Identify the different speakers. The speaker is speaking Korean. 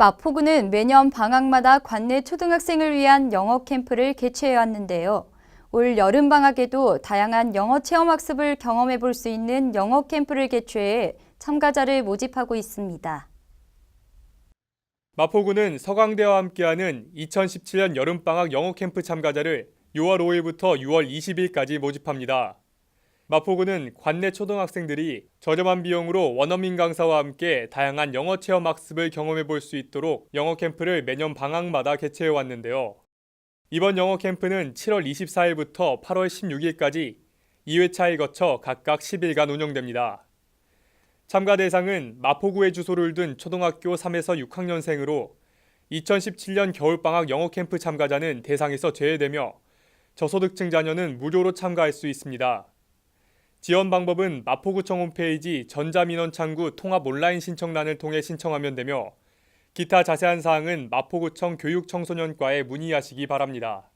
Speaker 1: 마포구는 매년 방학마다 관내 초등학생을 위한 영어 캠프를 개최해 왔는데요. 올 여름 방학에도 다양한 영어 체험 학습을 경험해 볼 수 있는 영어 캠프를 개최해 참가자를 모집하고 있습니다.
Speaker 2: 마포구는 서강대와 함께하는 2017년 여름방학 영어 캠프 참가자를 6월 5일부터 6월 20일까지 모집합니다. 마포구는 관내 초등학생들이 저렴한 비용으로 원어민 강사와 함께 다양한 영어 체험 학습을 경험해 볼 수 있도록 영어 캠프를 매년 방학마다 개최해 왔는데요. 이번 영어 캠프는 7월 24일부터 8월 16일까지 2회차에 거쳐 각각 10일간 운영됩니다. 참가 대상은 마포구에 주소를 둔 초등학교 3에서 6학년생으로 2017년 겨울방학 영어 캠프 참가자는 대상에서 제외되며 저소득층 자녀는 무료로 참가할 수 있습니다. 지원 방법은 마포구청 홈페이지 전자민원 창구 통합 온라인 신청란을 통해 신청하면 되며 기타 자세한 사항은 마포구청 교육청소년과에 문의하시기 바랍니다.